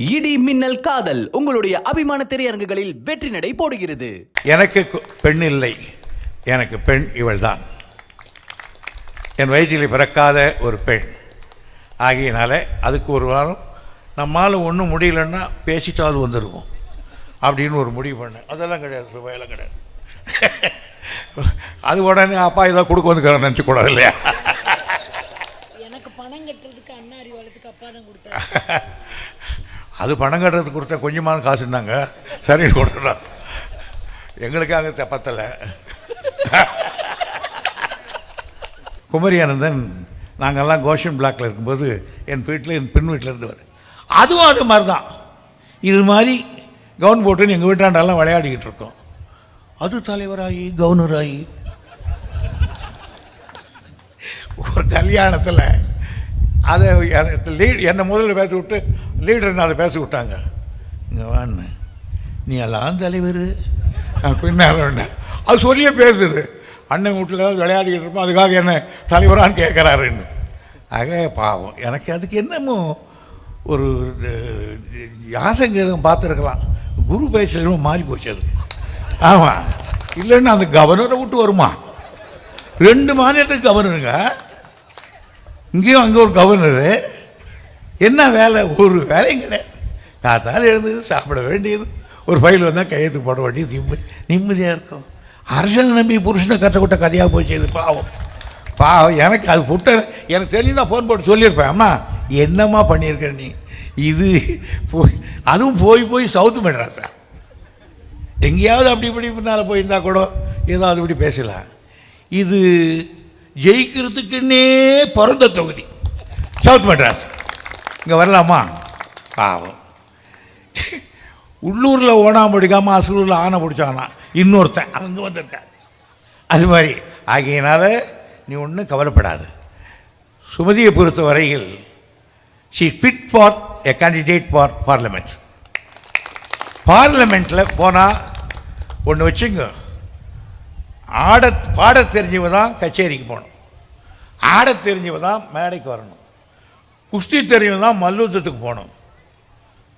இடி மின்னல் காதல் உங்களுடைய அபிமான திரையரங்குகளில் வெற்றி நடை போடுகிறது. எனக்கு கு- பெண் இல்லை. எனக்கு பெண் இவள்தான். என் வயிற்றில் பிறக்காத ஒரு பெண். ஆகியனால அதுக்கு ஒரு வாரம் நம்மால் ஒன்றும் முடியலன்னா பேசிட்டாலும் வந்துடுவோம் அப்படின்னு ஒரு முடிவு பண்ணேன். அதெல்லாம் கிடையாது ரூபாயெல்லாம் கிடையாது. அது உடனே அப்பா ஏதோ கொடுக்க வந்துக்கிறேன் நினச்சக்கூடாது இல்லையா? எனக்கு பணம் கட்டுறதுக்கு அண்ணா அறிவாளத்துக்கு அப்பா தான் கொடுத்தாரு. அது பணம் கட்டுறதுக்கு கொடுத்த கொஞ்சமான காசு இருந்தாங்க சரின்னு கொடுத்துட்டோம் எங்களுக்கு அங்கே பத்தலை. குமரி ஆனந்தன் நாங்கள்லாம் கோஷன் பிளாக்கில் இருக்கும்போது என் வீட்டில் என் பெண் வீட்டில் இருந்தவர். அதுவும் அது மாதிரி தான் இது மாதிரி கவுன் போட்டுன்னு எங்கள் வீட்டாண்டெல்லாம் விளையாடிக்கிட்டு இருக்கோம். அது தலைவராகி கவர்னராகி ஒரு கல்யாணத்தில் அதை லீட் என்னை முதல்ல பேச விட்டு லீடர் அதை பேச விட்டாங்க இங்கே வான்னு. நீ எல்லாம் தலைவர். பின்னால் அது சொல்லியே பேசுது. அண்ணன் வீட்டில் விளையாடிக்கிட்டு இருப்போம். அதுக்காக என்ன தலைவரான்னு கேட்குறாருன்னு ஆக பாவம். எனக்கு அதுக்கு என்னமோ ஒரு யாசங்கேதம் பார்த்துருக்கலாம். குரு பயிற்சியிலும் மாறி போச்சு அதுக்கு. ஆமாம் இல்லைன்னா அந்த கவர்னரை விட்டு வருமா? ரெண்டு மாநிலத்துக்கு கவர்னருங்க இங்கேயும் அங்கே ஒரு கவர்னரு என்ன வேலை? ஒரு வேலையும் கிடையாது. காத்தால் எழுந்தது சாப்பிட வேண்டியது. ஒரு ஃபைல் வந்தால் கையெழுத்து போட வேண்டியது. நிம்மதி நிம்மதியாக இருக்கும். அரசனை நம்பி புருஷனை கற்றுக்கொட்ட கதையாக போச்சு இது பாவம். பாவம் எனக்கு அது புட்ட எனக்கு தெரிஞ்சு நான் ஃபோன் போட்டு சொல்லியிருப்பேன். அம்மா என்னம்மா பண்ணியிருக்க நீ? இது போய் அதுவும் போய் போய் சவுத்து மெட்ராஸா? எங்கேயாவது அப்படி இப்படி பின்னால் போயிருந்தா கூட ஏதாவது இப்படி பேசலாம். இது ஜெயிக்கிறதுக்குன்னே பிறந்த தொகுதி. சவுத் மெட்ராஸ் இங்கே வரலாமா? பாவம். உள்ளூரில் ஓணாம் பிடிக்காமல் அசூரில் ஆனை பிடிச்சானா? இன்னொருத்தன் அங்கே வந்துட்டான் அது மாதிரி. ஆகையினால நீ ஒன்றும் கவலைப்படாது. சுமதியை பொறுத்த வரையில் she fit for a candidate for parliament பார்லிமெண்ட்டில் போனால் ஒன்று வச்சுங்க ஆட பாட தெரிஞ்சவ தான் கச்சேரிக்கு போகணும். ஆட தெரிஞ்சவ தான் மேடைக்கு வரணும். குஸ்தி தெரிஞ்சவங்க தான் மல்யுத்தத்துக்கு போகணும்.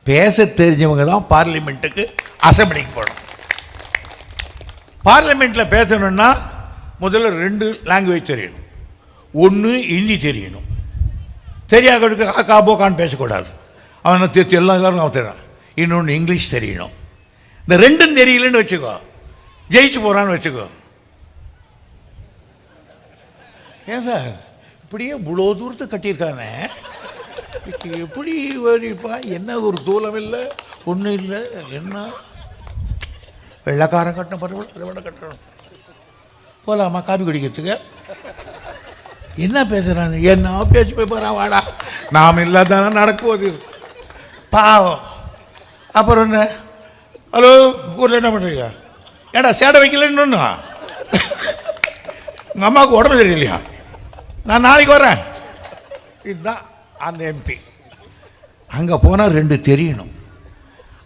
பேச தெரிஞ்சவங்க தான் பார்லிமெண்ட்டுக்கு அசம்பிளிக்கு போகணும். பார்லிமெண்ட்டில் பேசணுன்னா முதல்ல ரெண்டு லாங்குவேஜ் தெரியணும். ஒன்று ஹிந்தி தெரியணும். தெரியாதவனுக்கு காக்கா போக்கான்னு பேசக்கூடாது. அவனை தேர்த்து எல்லா எல்லாரும் அவன் தெரியும். இன்னொன்று இங்கிலீஷ் தெரியணும். இந்த ரெண்டும் தெரியலன்னு வச்சுக்கோ. ஜெயிச்சு போகிறான்னு வச்சுக்கோ. ஏன் சார்? இப்படியே இவ்வளோ தூரத்தை கட்டியிருக்கானே? எப்படி வரிப்பா? என்ன ஒரு தூலம் இல்லை ஒன்றும் இல்லை என்ன? வெள்ளக்காரன் கட்டின பரவாயில்ல அதை விட கட்டணும். போகலாமா காபி குடிக்கிறதுக்கு? என்ன பேசுகிறாங்க என்ன பேச்சு போய் போகிறா வாடா. நாம் இல்லாதானே நடக்குவது? பாவம். அப்புறம் என்ன? ஹலோ ஊரில் என்ன பண்ணுறீங்க ஏடா சேடை வைக்கலன்னு ஒன்று உங்கள் அம்மாவுக்கு உடம்பு சரியில்லையா? நான் நாளைக்கு வரேன் இதுதான் அந்த எம்பி அங்கே போனால் ரெண்டு தெரியணும்.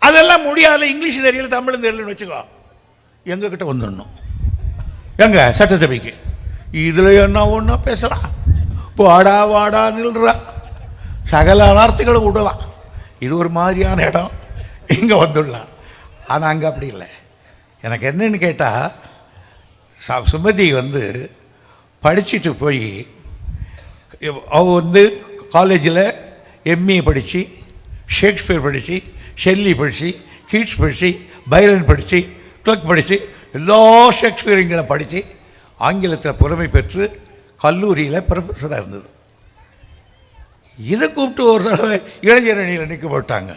அதெல்லாம் முடியாது இங்கிலீஷ் தெரியல தமிழ் தெரியலன்னு வச்சுக்கோ. எங்ககிட்ட வந்துடணும். எங்க? சட்டசபைக்கு. இதில் என்ன ஒன்றா பேசலாம்? வாடா வாடா நில்றா. சகல வார்த்தைகளும் விடலாம் இது ஒரு மாதிரியான இடம். இங்கே வந்துடலாம். ஆனால் அங்கே அப்படி இல்லை. எனக்கு என்னன்னு கேட்டால் சுமதி வந்து படிச்சுட்டு போய் அவ வந்து காலேஜில் எம்ஏ படித்து ஷேக்ஸ்பியர் படித்து ஷெல்லி படித்து கீட்ஸ் படித்து பைரன் படித்து கிளக் படித்து எல்லா ஷேக்ஸ்பியரிங்களை படித்து ஆங்கிலத்தில் புறமை பெற்று கல்லூரியில் ப்ரொஃபஸராக இருந்தது. இதை கூப்பிட்டு ஒரு தடவை இளைஞர் அணியில் நிற்க போட்டாங்க.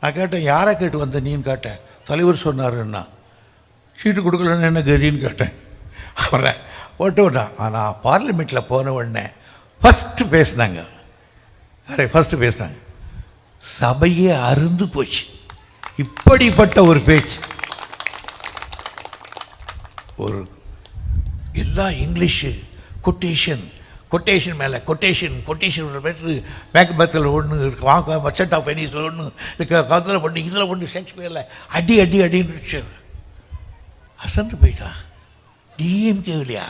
நான் கேட்டேன் யாரை கேட்டு வந்த நீன்னு? கேட்டேன். தலைவர் சொன்னாருன்னா சீட்டு கொடுக்கலன்னு என்ன கதின்னு? கேட்டேன். அவரை ஓட்டு விட்டான் ஆனால் பார்லிமெண்ட்டில் போன உடனே ஃபஸ்ட்டு பேசினாங்க. அரே ஃபஸ்ட்டு பேசினாங்க. சபையே அருந்து போச்சு. இப்படிப்பட்ட ஒரு பேச்சு. ஒரு எல்லா இங்கிலீஷு கொட்டேஷன் கொட்டேஷன் மேலே கொட்டேஷன் கொட்டேஷன் பெற்று பேக் பத்தில் ஒன்று இருக்கு வாங்க மர்ச்சன்ட் ஆஃப் வெனிஸில் ஒன்று இருக்க கதில் பண்ணு இதில் ஒன்று ஷேக்ஸ்பியரில் அடி அடி அடின்னு அசந்து போயிட்டான் டிஎம்கே இல்லையா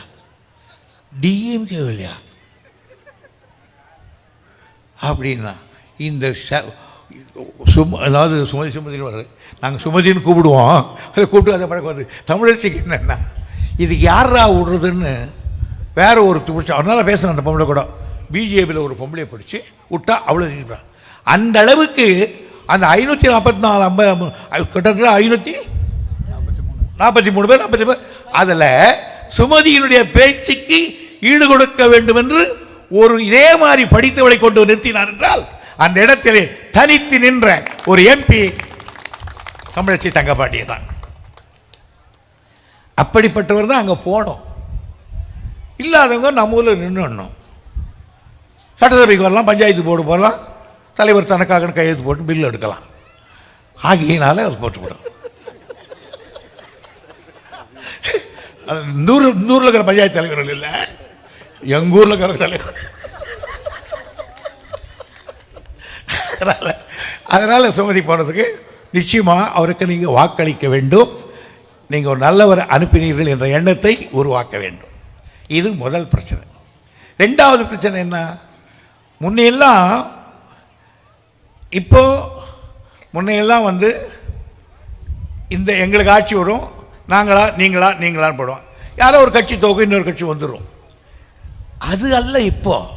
டிஎம்கே இல்லையா அப்படின்னா இந்த ச சும அதாவது சுமதி சுமதினு வர்றது நாங்கள் சுமதின்னு கூப்பிடுவோம். அதை கூப்பிட்டு அதை பழக்கம் வருது தமிழரசிக்கு என்னென்னா இது யாரா விடுறதுன்னு வேறு ஒருத்தர் பிடிச்சி அவனால் பேசுகிறேன் அந்த பொம்பளை கூட. பிஜேபியில் ஒரு பொம்பளையை பிடிச்சி விட்டா அவ்வளோ இருக்கிறான் அந்த அளவுக்கு அந்த ஐநூற்றி நாற்பத்தி நாலு ஐம்பது கிட்டத்தட்ட ஐநூற்றி நாற்பத்தி மூணு பேர் நாற்பத்தி பேர். அதில் சுமதியினுடைய பேச்சுக்கு ஈடு கொடுக்க வேண்டும் என்று ஒரு இதே மாதிரி படித்தவளை கொண்டு நிறுத்தினார் என்றால் அந்த இடத்திலே தனித்து நின்ற ஒரு எம்பி தமிழச்சி தங்கப்பாட்டியை தான். அப்படிப்பட்டவர் தான் அங்கே போனோம். இல்லாதவங்க நம்ம ஊரில் நின்றுடணும் சட்டசபைக்கு வரலாம் பஞ்சாயத்து போர்டு போகலாம் தலைவர் தனக்காக கையெழுத்து போட்டு பில் எடுக்கலாம். ஆகியனால அது போட்டுவிடும். நூறு நூறில் இருக்கிற பஞ்சாயத்து தலைவர்கள் இல்லை. எங்கள் ஊரில் தலைவர் அதனால் அதனால் சுமதி போனதுக்கு நிச்சயமாக அவருக்கு நீங்கள் வாக்களிக்க வேண்டும். நீங்கள் ஒரு நல்லவர் அனுப்பினீர்கள் என்ற எண்ணத்தை உருவாக்க வேண்டும். இது முதல் பிரச்சனை. ரெண்டாவது பிரச்சனை என்ன? முன்னையெல்லாம் இப்போ முன்னையெல்லாம் வந்து இந்த எங்களுக்கு ஆட்சி வரும். நாங்களா நீங்களா நீங்களான்னு போடுவோம். யாரோ ஒரு கட்சி தோக்கும் இன்னொரு கட்சி வந்துடும் அது அல்ல இப்போ.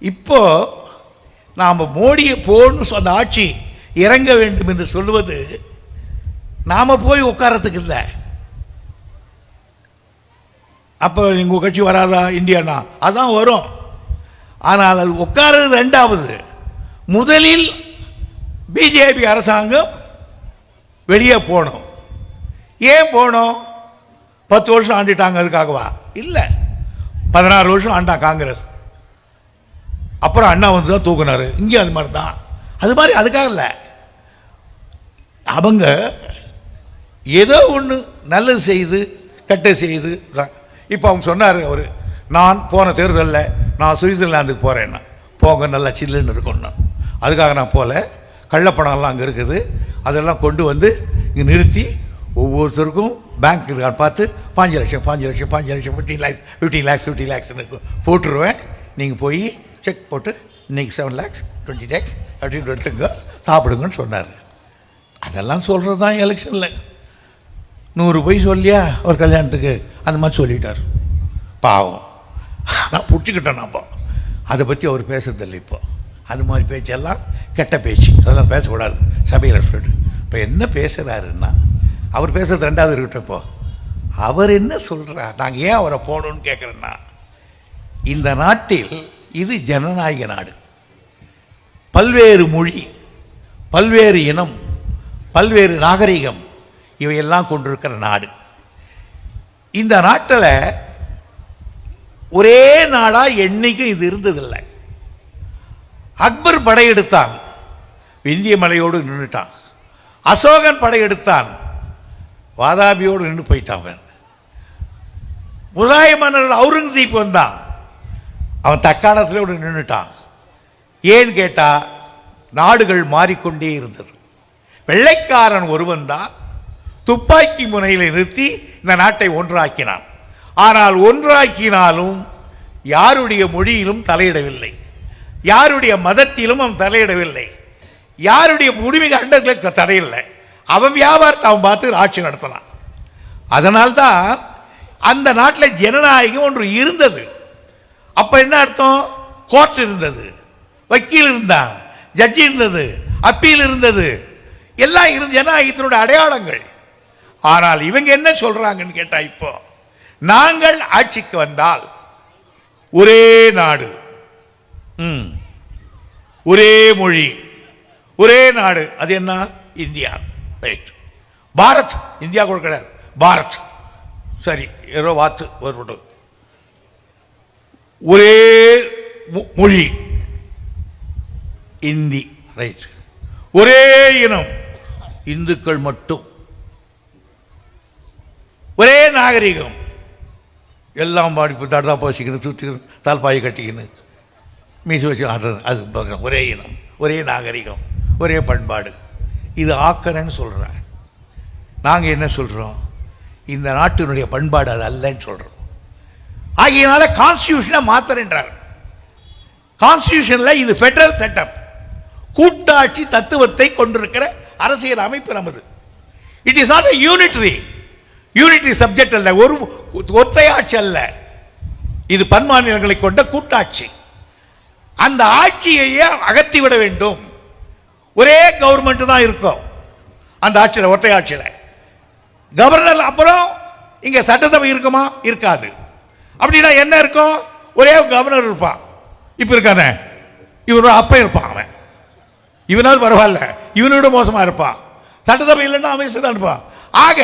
இப்போ நாம் மோடியை போன்னு சொன்ன ஆட்சி இறங்க வேண்டும் என்று சொல்லுவது நாம் போய் உட்காரத்துக்கு இல்லை. அப்போ உங்கள் கட்சி வராதா? இந்தியானா? அதான் வரும். ஆனால் அது உட்கார்றது ரெண்டாவது. முதலில் பிஜேபி அரசாங்கம் வெளியே போகணும். ஏன் போகணும்? பத்து வருஷம் ஆண்டிட்டாங்க அதுக்காகவா? இல்லை. பதினாறு வருஷம் ஆண்டான் காங்கிரஸ். அப்புறம் அண்ணா வந்து தான் தூக்குனாரு. இங்கே அது மாதிரி தான் அது மாதிரி அதுக்காக இல்லை. அவங்க ஏதோ ஒன்று நல்லது செய்து கெட்ட செய்து இப்போ அவங்க சொன்னார் அவர் நான் போன தேர்தலில் நான் சுவிட்சர்லாந்துக்கு போகிறேன்னா போங்க நல்லா சில்லுன்னு இருக்கும்னா அதுக்காக நான் போகல கள்ளப்பணம்லாம் அங்கே இருக்குது. அதெல்லாம் கொண்டு வந்து இங்கே நிறுத்தி ஒவ்வொருத்தருக்கும் பேங்க் இருக்கான்னு பார்த்து பாஞ்சு லட்சம் பாஞ்சு லட்சம் பாஞ்சு லட்சம் fifteen lakhs fifteen lakhs fifty லேக்ஸ்னு போட்டுருவேன். நீங்கள் போய் செக் போட்டு இன்னைக்கு செவன் லேக்ஸ் டுவெண்ட்டி லேக்ஸ் அப்படின்னு எடுத்துங்க சாப்பிடுங்கன்னு சொன்னார். அதெல்லாம் சொல்கிறது தான் எலெக்ஷனில் நூறு பொய் சொல்லியா ஒரு கல்யாணத்துக்கு? அந்த மாதிரி சொல்லிட்டார். பாவம். ஆனால் பிடிச்சிக்கிட்டோம் நம்ம அதை பற்றி அவர் பேசுறதில்லை இப்போ. அது மாதிரி பேச்செல்லாம் கெட்ட பேச்சு. அதெல்லாம் பேசக்கூடாது. சபையில் சொல்லிட்டு. இப்போ என்ன பேசுகிறாருன்னா அவர் பேசுறது ரெண்டாவது இருக்கட்டும் இப்போ அவர் என்ன சொல்கிறார் நாங்கள் ஏன் அவரை போடணும்னு கேட்குறேன்னா இந்த நாட்டில் இது ஜனநாயக நாடு. பல்வேறு மொழி பல்வேறு இனம் பல்வேறு நாகரிகம் இவையெல்லாம் கொண்டிருக்கிற நாடு. இந்த நாட்டில் ஒரே நாடாக என்றைக்கும் இது இருந்ததில்லை. அக்பர் படையெடுத்தான். விந்திய மலையோடு நின்றுட்டான் அசோகன் படையெடுத்தான். வாதாபியோடு நின்று போயிட்டான் அவன். முலாய அவுரங்கசீப் வந்தான். அவன் தக்காணத்திலோடு நின்றுட்டான். ஏன்னு கேட்டால் நாடுகள் மாறிக்கொண்டே இருந்தது. வெள்ளைக்காரன் ஒருவன் தான் துப்பாக்கி முனையில் நிறுத்தி இந்த நாட்டை ஒன்றாக்கினான். ஆனால் ஒன்றாக்கினாலும் யாருடைய மொழியிலும் தலையிடவில்லை. யாருடைய மதத்திலும் அவன் தலையிடவில்லை. யாருடைய உரிமை அண்டத்தில் தடையில்லை அவன் வியாபாரத்தை அவன் பார்த்து ஆட்சி நடத்தலாம். அதனால்தான் அந்த நாட்டில் ஜனநாயகம் ஒன்று இருந்தது. அப்போ என்ன அர்த்தம்? கோர்ட் இருந்தது. வக்கீல் இருந்தான் ஜட்ஜி இருந்தது அப்பீல் இருந்தது. எல்லாம் இருந்து ஜனநாயகத்தினுடைய அடையாளங்கள். ஆனால் இவங்க என்ன சொல்றாங்கன்னு கேட்டா இப்போ நாங்கள் ஆட்சிக்கு வந்தால் ஒரே நாடு. ம். ஒரே மொழி. ஒரே நாடு. அது என்ன? இந்தியா. ரைட் பாரத் இந்தியா கூட கிடையாது பாரத். சரி ஏதோ வாத்து ஒரு ஒரே மொழி. இந்தி. ரைட் ஒரே இனம். இந்துக்கள் மட்டும். ஒரே நாகரிகம். எல்லாம் பாடி தடதா போசிக்கணும் சுற்றிக்கணும் தால்பாயை கட்டிக்கின்னு மீசி வச்சு ஆடுறது. அது பார்க்கணும். ஒரே இனம். ஒரே நாகரிகம். ஒரே பண்பாடு. இது ஆக்கறேன்னு சொல்கிறேன் நாங்கள் என்ன சொல்கிறோம் இந்த நாட்டினுடைய பண்பாடு அது அல்லன்னு சொல்கிறோம் ஆகியனால கான்ஸ்டியூஷனை மாத்துறேன்றார் கான்ஸ்டியூஷனில் இது ஃபெடரல் செட்டப் கூட்டாட்சி தத்துவத்தை கொண்டிருக்கிற அரசியல் அமைப்பு நமது. It is not unitary unitary subject அல்ல. ஒரு ஒற்றையாட்சி அல்ல. இது பன்மாநிலங்களை கொண்ட கூட்டாட்சி. அந்த ஆட்சியையே அகற்றி விட வேண்டும். ஒரே கவர்மெண்ட் தான் இருக்கும். அந்த ஆட்சியில் ஒற்றை ஆட்சியில். கவர்னர் அப்புறம் இங்கே சட்டசபை இருக்குமா? இருக்காது. அப்படின்னா என்ன இருக்கும்? ஒரே கவர்னர் இருப்பான். இப்போ இருக்கானே? இவரோட அப்ப இருப்பான் அவன். இவனால் பரவாயில்ல. இவனோட மோசமா இருப்பான். சட்டசபை இல்லைன்னா அவன் தான் இருப்பான். ஆக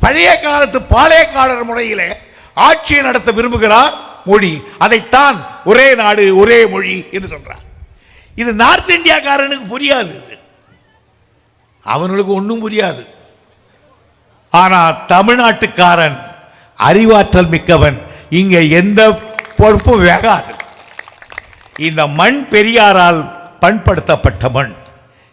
பழைய காலத்து பாளையக்காரர் முறையிலே ஆட்சியை நடத்த விரும்புகிறார் மொழி அதைத்தான் ஒரே நாடு ஒரே மொழி என்று சொல்றார். இது நார்த் இந்தியாக்காரனுக்கு புரியாது இது. அவனுக்கு ஒன்றும் புரியாது. ஆனால் தமிழ்நாட்டுக்காரன் அறிவாற்றல் மிக்கவன் இங்கே எந்த பொறுப்பும் வேகாது. இந்த மண் பெரியாரால் பண்படுத்தப்பட்ட மண்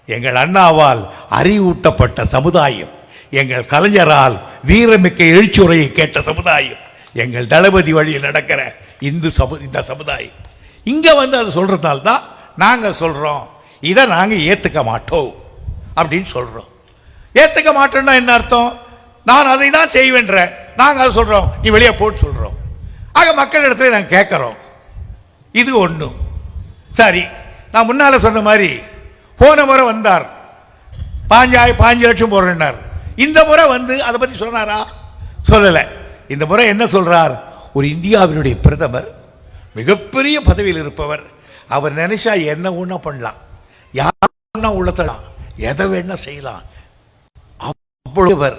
எங்கள் அண்ணாவால் அறிவூட்டப்பட்ட சமுதாயம் எங்கள் கலைஞரால் வீரமிக்க எழுச்சுரையை கேட்ட சமுதாயம் எங்கள் தளபதி வழியில் நடக்கிற இந்து சமு இந்த சமுதாயம். இங்கே வந்து அது சொல்கிறதுனால தான் நாங்கள் சொல்கிறோம் இதை நாங்கள் ஏற்றுக்க மாட்டோம். அப்படின்னு சொல்கிறோம் ஏற்றுக்க மாட்டோம்னா என்ன அர்த்தம்? நான் அதை தான் செய்வேன்ற. நாங்கள் அதை சொல்கிறோம் நீ வெளியே போட்டு சொல்கிறோம் ஆக மக்கள் இடத்துல நாங்கள் கேட்குறோம். இது ஒன்று சரி நான் முன்னால் சொன்ன மாதிரி போன முறை வந்தார். பாஞ்சாய் பாஞ்சு லட்சம் போடுறேன்னார். இந்த முறை வந்து அதை பற்றி சொன்னாரா? சொல்லலை. இந்த முறை என்ன சொல்கிறார் ஒரு இந்தியாவினுடைய பிரதமர் மிகப்பெரிய பதவியில் இருப்பவர் அவர் நினைச்சா என்ன ஒன்றா பண்ணலாம்? யார் ஒன்றா உள்ளத்தலாம் எதை வேணா செய்யலாம். அவ்வளவர்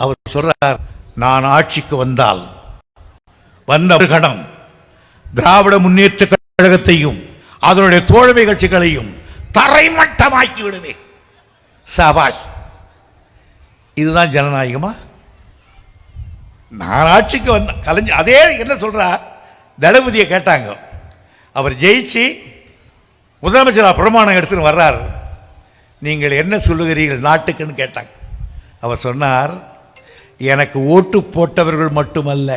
அவர் சொல்றார் நான் ஆட்சிக்கு வந்தால் வந்த கணம் திராவிட முன்னேற்ற கழகத்தையும் அதனுடைய தோழமை கட்சிகளையும் தரைமட்டமாக்கி விடுவேன் சவால். இதுதான் ஜனநாயகமா? நான் ஆட்சிக்கு வந்த கலைஞர் அதே என்ன சொல்றா தளபதியை கேட்டாங்க. அவர் ஜெயிச்சு முதலமைச்சர் பிரமாணம் எடுத்துன்னு வர்றார். நீங்கள் என்ன சொல்லுகிறீர்கள் நாட்டுக்குன்னு கேட்டாங்க. அவர் சொன்னார் எனக்கு ஓட்டு போட்டவர்கள் மட்டுமல்ல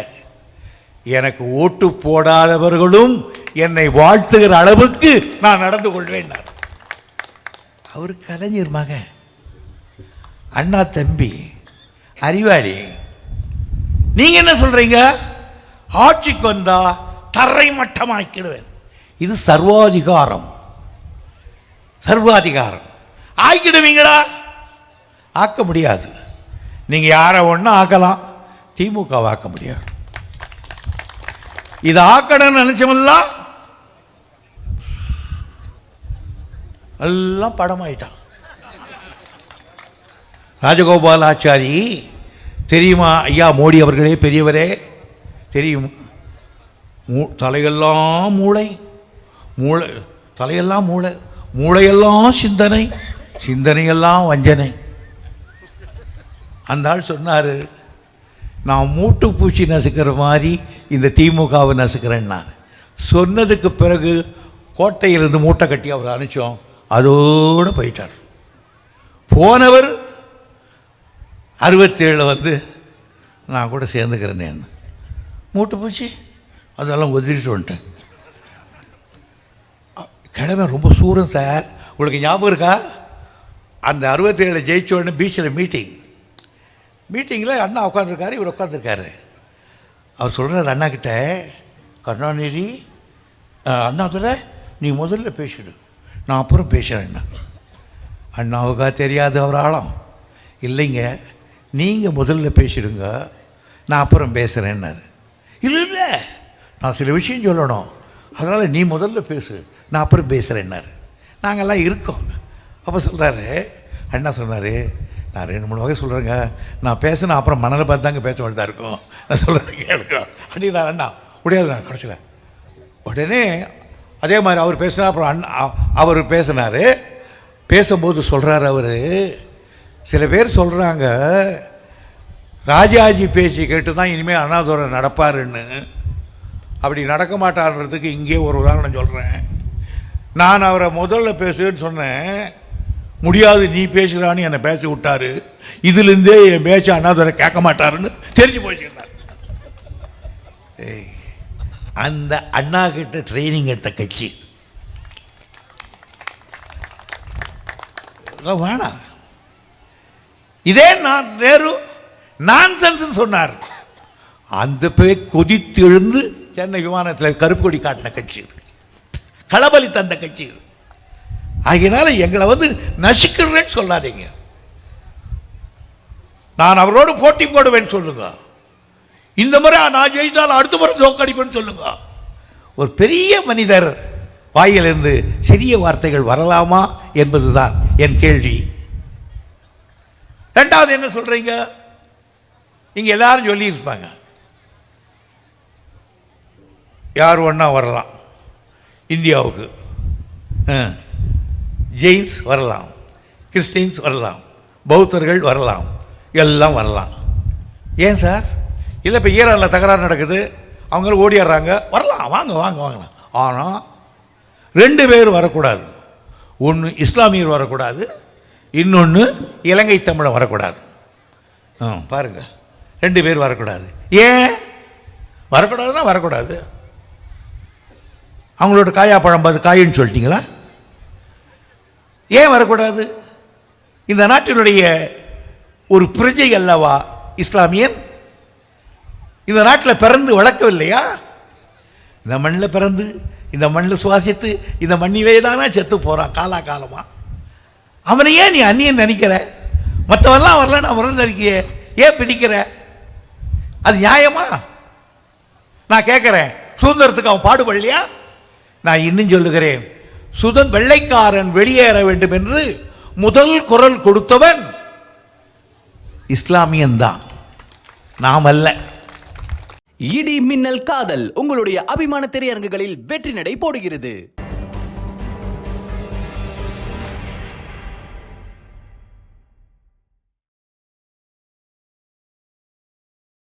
எனக்கு ஓட்டு போடாதவர்களும் என்னை வாழ்த்துகிற அளவுக்கு நான் நடந்து கொள்வேன் அவர் கலைஞர் மகன். அண்ணா தம்பி அறிவாளி. நீங்க என்ன சொல்றீங்க? ஆட்சிக்கு வந்தா தரை மட்டமாக்கிடுவேன் இது சர்வாதிகாரம். சர்வாதிகாரம். ஆக்கிடுவீங்களா? ஆக்க முடியாது. நீங்க யாரை ஒண்ணு ஆக்கலாம் திமுக ஆக்க முடியாது. இது ஆக்கணும்னு நினைச்சவெல்லாம் எல்லாம் படமாயிட்டான். ராஜகோபாலாச்சாரி தெரியுமா? ஐயா மோடி அவர்களே பெரியவரே தெரியும். தலையெல்லாம் மூளை. மூளை தலையெல்லாம் மூளை. மூளையெல்லாம் சிந்தனை சிந்தனையெல்லாம் வஞ்சனை. அந்த ஆள் சொன்னார் நான் மூட்டு பூச்சி நசுக்கிற மாதிரி இந்த திமுகவை நசுக்கிறேன்னா சொன்னதுக்கு பிறகு கோட்டையிலிருந்து மூட்டை கட்டி அவர் அனுப்பிச்சோம். அதோடு போயிட்டார். போனவர் அறுபத்தேழில் வந்து நான் கூட சேர்ந்துக்கிறேன். மூட்டை பூச்சி அதெல்லாம் ஒதுக்கிட்டு வந்துட்டேன். கிழமை ரொம்ப சூரம் சார். உங்களுக்கு ஞாபகம் இருக்கா? அந்த அறுபத்தேழில் ஜெயிச்ச உடனே பீச்சில் மீட்டிங் மீட்டிங்கில் அண்ணா உட்காந்துருக்காரு இவர் உட்காந்துருக்காரு அவர் சொல்கிறார் அண்ணா கிட்ட கருணாநிதி அண்ணா கூட நீ முதல்ல பேசிடு. நான் அப்புறம் பேசுகிறேன் அண்ணாவுக்கா தெரியாது அவர் ஆழம். இல்லைங்க நீங்கள் முதல்ல பேசிடுங்க. நான் அப்புறம் பேசுகிறேன்னாரு இல்லை இல்லை நான் சில விஷயம் சொல்லணும். அதனால் நீ முதல்ல பேசு. நான் அப்புறம் பேசுகிறேன்னாரு நாங்கள்லாம் இருக்கோம். அப்போ சொல்கிறாரு அண்ணா சொன்னார் நான் ரெண்டு மூணு வகை சொல்கிறேங்க நான் பேசினா அப்புறம் மணலை பார்த்து தாங்க பேச வேண்டியதாக இருக்கும். நான் சொல்கிறது கேளுங்க. அப்படி நான் அண்ணா. முடியாது நான் கிடச்சில உடனே அதே மாதிரி அவர் பேசினா அப்புறம் அண்ணா அவர் பேசினார். பேசும்போது சொல்கிறார் அவர் சில பேர் சொல்கிறாங்க ராஜாஜி பேச்சு கேட்டு தான் இனிமேல் அண்ணாதுரை நடப்பாருன்னு. அப்படி நடக்க மாட்டார்ன்றதுக்கு இங்கே ஒரு உதாரணம் சொல்கிறேன் நான் அவரை முதல்ல பேசுன்னு சொன்னேன். முடியாது நீ பேசுகிறான்னு என்னை பேச விட்டாரு. இதுலேருந்தே என் பேச்ச அண்ணாதுரை கேட்க மாட்டாருன்னு தெரிஞ்சு போச்சுன்னார் ஏய், அந்த அண்ணா கிட்ட ட்ரைனிங் எடுத்த கட்சி. வேணாம். இதே நான் நேரு நான்சென்ஸ் சொன்னார். அந்த பேர் கொதித்து எழுந்து சென்னை விமானத்தில் கருப்பு கொடி காட்டின கட்சி இருக்கு களபலி தந்த கட்சி இது. ஆகினால எங்களை வந்து நசுக்கிறேன்னு சொல்லாதீங்க. நான் அவரோடு போட்டி போடுவேன்னு சொல்லுங்க. இந்த முறை நான் ஜெயித்தால் அடுத்த முறை தோக்கடிப்பேன்னு சொல்லுங்க. ஒரு பெரிய மனிதர் வாயிலிருந்து சிறிய வார்த்தைகள் வரலாமா என்பதுதான் என் கேள்வி. ரெண்டாவது என்ன சொல்றீங்க? இங்க எல்லாரும் சொல்லியிருப்பாங்க. யார் ஒன்றா வரலாம்? இந்தியாவுக்கு. ஆ. ஜெயின்ஸ் வரலாம். கிறிஸ்டின்ஸ் வரலாம். பௌத்தர்கள் வரலாம். எல்லாம் வரலாம். ஏன் சார்? இல்லை இப்போ ஈரானில் தகராறு நடக்குது. அவங்களும் ஓடிடுறாங்க வரலாம். வாங்க வாங்க வாங்கலாம் ஆனால் ரெண்டு பேர் வரக்கூடாது. ஒன்று இஸ்லாமியர் வரக்கூடாது. இன்னொன்று இலங்கை தமிழன் வரக்கூடாது. ஆ ரெண்டு பேர் வரக்கூடாது. ஏன்? வரக்கூடாதுன்னா வரக்கூடாது. அவங்களோட காயா பழம் பார்த்து காயின்னு சொல்லிட்டீங்களா? ஏன் வரக்கூடாது? இந்த நாட்டினுடைய ஒரு பிரஜை அல்லவா இஸ்லாமியன்? இந்த நாட்டில் பிறந்து வளர்க்கவில்லையா? இந்த மண்ணில் பிறந்து இந்த மண்ணில் சுவாசித்து இந்த மண்ணிலே தானே செத்து போகிறான் காலா காலமாக அவனை ஏன் நீ அந்நியன் நினைக்கிற? மற்றவெல்லாம் வரல நான் வரல நினைக்கிற ஏன் பிடிக்கிற? அது நியாயமா? நான் கேட்குறேன். சுதந்திரத்துக்கு அவன் பாடுபடலையா? நான் இன்னும் சொல்லுகிறேன். சுதன் வெள்ளைக்காரன் வெளியேற வேண்டும் என்று முதல் குரல் கொடுத்தவன் இஸ்லாமியன் தான். நாம் அல்ல. இடி மின்னல் காதல் உங்களுடைய அபிமான திரையரங்குகளில் வெற்றி நடை போடுகிறது.